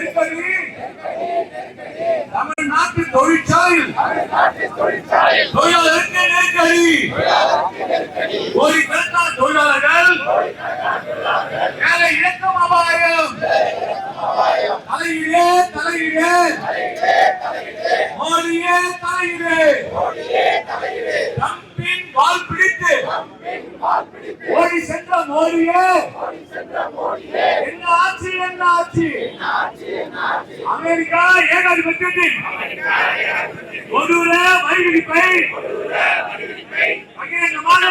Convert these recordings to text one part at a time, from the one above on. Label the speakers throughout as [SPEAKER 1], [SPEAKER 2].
[SPEAKER 1] நெருக்கடி. தமிழ்நாட்டு தொழிற்சாலையில் தொழிலாளருக்கு நெருக்கடி. கோடிக்கணக்கான தொழிலாளர்கள் வேலை இழக்கும் அபாயம். தலையிலே தலையிலே. மோடியே தலையிலே. தம்பின் வால் பிடித்து ஓடி சென்ற மோடியே. என்ன ஆட்சி என்ன ஆட்சி? அமெரிக்கா ஏகாதிபத்தியத்தின் கொடூர வரி விதிப்பை பகிரங்கமான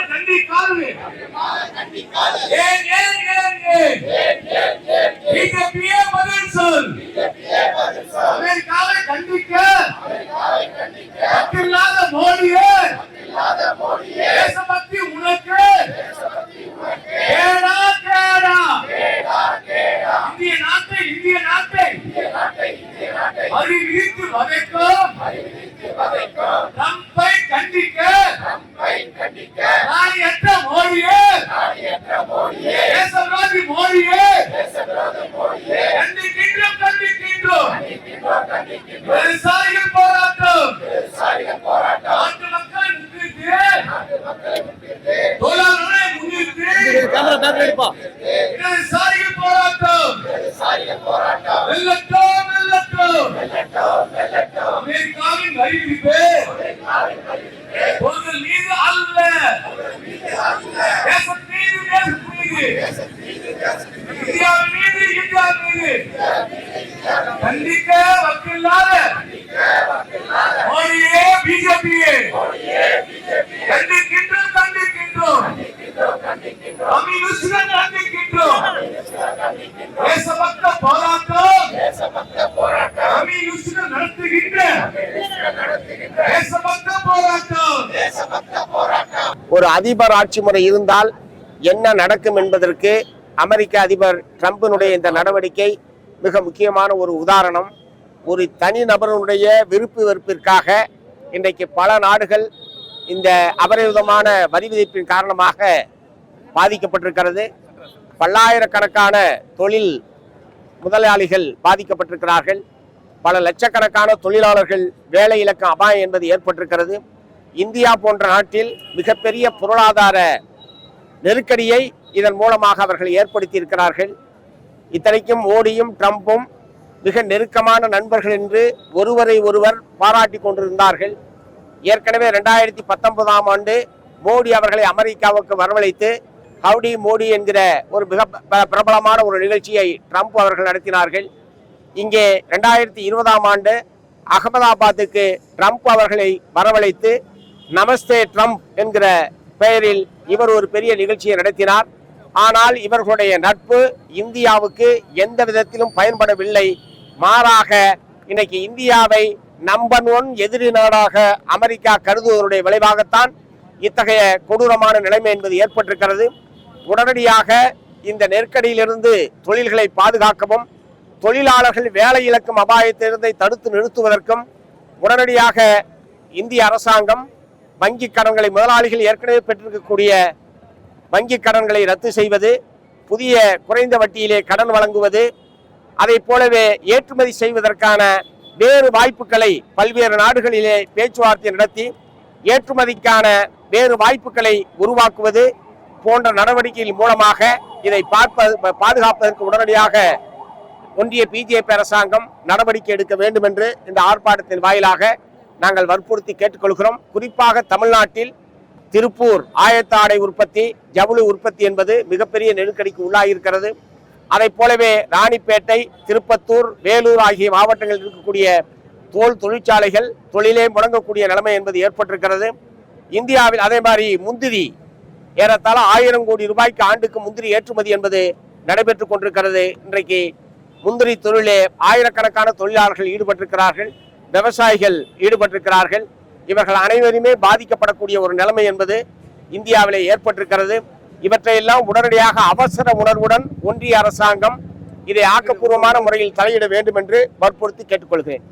[SPEAKER 1] ஏன் ஏன் ஏன் ஏன்? பிஜேபியே பதில் சொல். அமெரிக்காவை கண்டிக்க பற்றில்லாத மோடியே தேசபக்தி உனக்கு கேடா கேடா இந்திய நாட்டை இந்திய நாட்டை வரி விதித்து வதைக்கும் ட்ரம்பை கண்டிக்க நாயற்ற மோடியே தேசவிரோதி மோடியே கண்டிக்கின்றோம் கண்டிக்கின்றோம் விவசாயிகள் போராட்டம் நாட்டு மக்கள் முன்னிட்டு தொழிலாளர்களை முன்னிட்டு விவசாயிகள் போராட்டம். வெல்லட்டும் வெல்லட்டும். அமெரிக்காவின் வரி விதிப்பு உங்கள் கம்யூனிஸ்டுகள் கண்டிக்கின்றோம் தேசபக்த போராட்டம். கம்யூனிஸ்டுகள் நடத்துகின்ற. தேசபக்த போராட்டம்.
[SPEAKER 2] ஒரு அதிபர் ஆட்சி முறை இருந்தால் என்ன நடக்கும் என்பதற்கு அமெரிக்க அதிபர் ட்ரம்பினுடைய இந்த நடவடிக்கை மிக முக்கியமான ஒரு உதாரணம். ஒரு தனி நபருடைய விருப்பு வெறுப்பிற்காக இன்றைக்கு பல நாடுகள் இந்த அபரிவிதமான வரி விதிப்பின் காரணமாக பாதிக்கப்பட்டிருக்கிறது. பல்லாயிரக்கணக்கான தொழில் முதலாளிகள் பாதிக்கப்பட்டிருக்கிறார்கள். பல லட்சக்கணக்கான தொழிலாளர்கள் வேலை இழக்கும் அபாயம் என்பது ஏற்பட்டிருக்கிறது. இந்தியா போன்ற நாட்டில் மிகப்பெரிய பொருளாதார நெருக்கடியை இதன் மூலமாக அவர்கள் ஏற்படுத்தி இருக்கிறார்கள் இத்தனைக்கும் மோடியும் ட்ரம்ப்பும் மிக நெருக்கமான நண்பர்கள் என்று ஒருவரை ஒருவர் பாராட்டி கொண்டிருந்தார்கள். ஏற்கனவே ரெண்டாயிரத்தி பத்தொன்பதாம் ஆண்டு மோடி அவர்களை அமெரிக்காவுக்கு வரவழைத்து ஹவுடி மோடி என்கிற ஒரு மிக ப- பிரபலமான ஒரு நிகழ்ச்சியை ட்ரம்ப் அவர்கள் நடத்தினார்கள். இங்கே ரெண்டாயிரத்தி இருபதாம் ஆண்டு அகமதாபாத்துக்கு ட்ரம்ப் அவர்களை வரவழைத்து நமஸ்தே ட்ரம்ப் என்கிற பெயரில் இவர் ஒரு பெரிய நிகழ்ச்சியை நடத்தினார். ஆனால் இவர்களுடைய நட்பு இந்தியாவுக்கு எந்த விதத்திலும் பயன்படவில்லை. மாறாக இன்னைக்கு இந்தியாவை நம்பர் ஒன் எதிரி நாடாக அமெரிக்கா கருதுவதனுடைய விளைவாகத்தான் இத்தகைய கொடூரமான நிலைமை என்பது ஏற்பட்டிருக்கிறது. உடனடியாக இந்த நெருக்கடியிலிருந்து தொழில்களை பாதுகாக்கவும் தொழிலாளர்கள் வேலை இழக்கும் அபாயத்திலிருந்தை தடுத்து நிறுத்துவதற்கும் உடனடியாக இந்திய அரசாங்கம் வங்கி கடன்களை முதலாளிகள் ஏற்கனவே பெற்றிருக்கக்கூடிய வங்கி கடன்களை ரத்து செய்வது புதிய குறைந்த வட்டியிலே கடன் வழங்குவது அதை போலவே ஏற்றுமதி செய்வதற்கான வேறு வாய்ப்புகளை பல்வேறு நாடுகளிலே பேச்சுவார்த்தை நடத்தி ஏற்றுமதிக்கான வேறு வாய்ப்புகளை உருவாக்குவது போன்ற நடவடிக்கைகள் மூலமாக இதை பார்ப்பது பாதுகாப்பதற்கு உடனடியாக ஒன்றிய பிஜேபி அரசாங்கம் நடவடிக்கை எடுக்க வேண்டும் என்று இந்த ஆர்ப்பாட்டத்தின் வாயிலாக நாங்கள் வற்புறுத்தி கேட்டுக்கொள்கிறோம். குறிப்பாக தமிழ்நாட்டில் திருப்பூர் ஆயத்த ஆடை உற்பத்தி ஜவுளி உற்பத்தி என்பது மிகப்பெரிய நெருக்கடிக்கு உள்ளாகியிருக்கிறது. அதைப் போலவே ராணிப்பேட்டை திருப்பத்தூர் வேலூர் ஆகிய மாவட்டங்களில் இருக்கக்கூடிய தோல் தொழிற்சாலைகள் தொழிலே முடங்கக்கூடிய நிலைமை என்பது ஏற்பட்டிருக்கிறது. இந்தியாவில் அதே மாதிரி முந்திரி ஏறத்தாழ ஆயிரம் கோடி ரூபாய்க்கு ஆண்டுக்கு முந்திரி ஏற்றுமதி என்பது நடைபெற்றுக் கொண்டிருக்கிறது. இன்றைக்கு முந்திரி தொழிலே ஆயிரக்கணக்கான தொழிலாளர்கள் ஈடுபட்டிருக்கிறார்கள் விவசாயிகள் ஈடுபட்டிருக்கிறார்கள். இவர்கள் அனைவருமே பாதிக்கப்படக்கூடிய ஒரு நிலைமை என்பது இந்தியாவிலே ஏற்பட்டிருக்கிறது. இவற்றையெல்லாம் உடனடியாக அவசர உணர்வுடன் ஒன்றிய அரசாங்கம் இதை ஆக்கப்பூர்வமான முறையில் தலையிட வேண்டும் என்று வற்புறுத்தி கேட்டுக்கொள்கிறேன்.